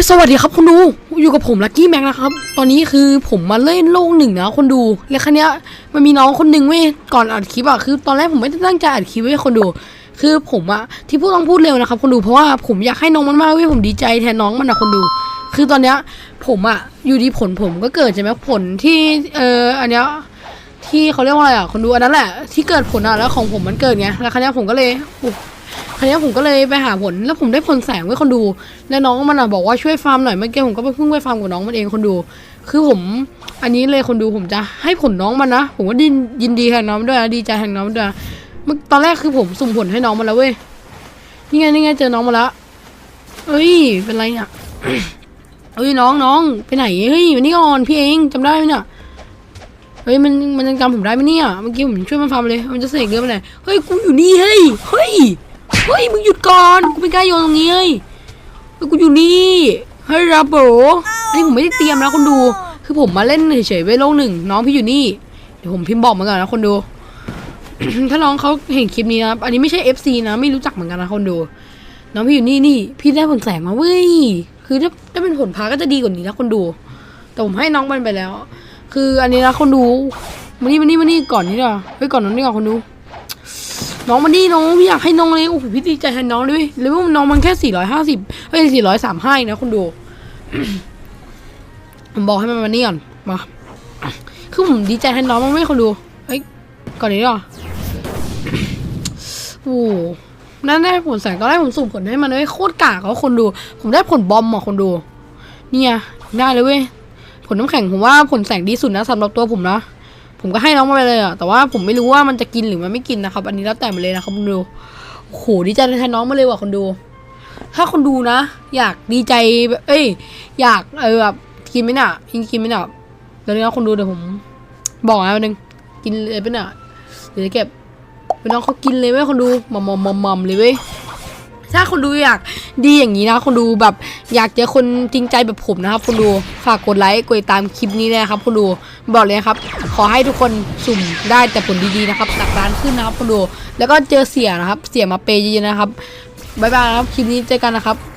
ยสวัสดีครับคุณดู อยู่กับผมลักกี้แม็กนะครับ ตอนนี้คือผมมาเล่นโลกหนึ่งนะคนดู แล้วคันนี้ยมันมีน้องคนหนึ่งเว้ย ก่อนอัดคลิปอะคือ ตอนแรกผมไม่ได้ตั้งใจอัดคลิปไว้คนดู คือผมอะที่พูดต้องพูดเร็วนะครับคนดู เพราะว่าผมอยากให้น้องมันมากเว้ย ผมดีใจแทนน้องมันนะคนดู คือตอนเนี้ยผมอะอยู่ดีผลผมก็เกิดใช่ไหมผลที่เอออันเนี้ยที่เขาเรียกว่าอะไรอะคนดูอันนั้นแหละที่เกิดผลอะแล้วของผมมันเกิดไง แล้วคันนี้ยผมก็เลย อุ๊ยคันนี้ยผมก็เลยไปหาผลแล้วผมได้ผลแสงไว้คนดู แล้วน้องมันอะบอกว่าช่วยฟาร์มหน่อยเมื่อกี้ผมก็ไปเพิ่งไปฟาร์มกับน้องมันเองคนดู คือผมอันนี้เลยคนดูผมจะให้ผลน้องมันนะผมก็ดินยินดีแทนน้องด้วยนะดีใจแทนน้องด้วยเมื่อตอนแรกคือผมสุ่มผลให้น้องมันแล้วเว้ยนี่ไงนี่ไงเจอน้องมาแล้วเอ้ยเป็นไรเนี่ยเอ้ยน้องน้องไปไหนเฮ้ยวันนี้ก่อนพี่เองจำได้ไหมเนี่ยเฮ้ยมันมันยังจำผมได้ไหมเนี่ยเมื่อกี้ผมช่วยมันฟาร์มเลย มันจะเสกเรือไปไหนเฮ้ยกูอยู่นี่เฮ้ยเฮ้ย เฮ้ยมึงหยุดก่อนกูไม่กล้าโยนตรงนี้เฮ้ยเฮ้ยกูอยู่นี่เฮ้ยรับโบรอันนี้ผมไม่ได้เตรียมนะคนดู คือผมมาเล่นเฉยๆไว้โลกหนึ่งน้องพี่อยู่นี่เดี๋ยวผมพิมพ์บอกมาก่อนนะคนดูถ้าน้องเขาเห็นคลิปนี้นะอันนี้ไม่ใช่ FC นะ ไม่รู้จักเหมือนกันนะคนดู น้องพี่อยู่นี่นี่ พี่ได้ผลแสงมาเว้ย คือถ้าถ้าเป็นผลพาก็จะดีกว่านี้นะคนดู แต่ผมให้น้องมันไปแล้ว คืออันนี้นะคนดูมานี่มานี่มานี่ก่อนนี่ก่อเฮ้ยก่อนน้องนี่ก่อนคนดู น้องมานี่น้องพี่อยากให้น้องเลยโอ้โหพี่ดีใจแทนน้องด้วยเลยว่าน้องมันแค่สี่ร้อยห้าสิบเฮ้ยสี่ร้อยสามห้านะคุณดูผมบอกให้มันมานี่ก่อนมาคือผมดีใจแทนน้องมากไม่คนดูเฮ้ยก่อนนี้ก่อโอ้โหนั่นได้ผลแสงตอนแรกผมสุ่มผลให้มันเลยโคตรกากเขาคนดู ผมได้ผลบอมอะคนดู เนี่ยได้เลยเว้ยผลน้ำแข็งผมว่าผลแสงดีสุดนะสำหรับตัวผมนะ ผมก็ให้น้องมาไปเลยอะแต่ว่าผมไม่รู้ว่ามันจะกินหรือมันไม่กินนะครับ อันนี้แล้วแต่มันเลยนะครับคนดูโอ้โหดีใจแทนน้องมาเลยว่ะคนดู ถ้าคนดูนะ อยากดีใจเอ้ย อยากเออแบบกินไหมน่ะกินกินไหมน่ะเดี๋ยวนี้นะคนดูเดี๋ยวผม บอกนะวันหนึงกินเลยไปน่ะเดี๋ยวจะเก็บไปน้องเขากินเลยเว้ยคนดูมอมมอมมอมมอมเลยเว้ย ถ้าคนดูอยากดีอย่างนี้นะคนดูแบบอยากเจอคนจริงใจแบบผมนะครับคนดูฝากกดไลค์กดติดตามคลิปนี้เลยนะครับคนดูบอกเลยนะครับ ขอให้ทุกคนสุ่มได้แต่ผลดีๆนะครับจากร้านขึ้นนะครับคนดู แล้วก็เจอเสียนะครับ เสียมาเปย์เยอะๆนะครับบ๊ายบายนะครับคลิปนี้เจอกันนะครับ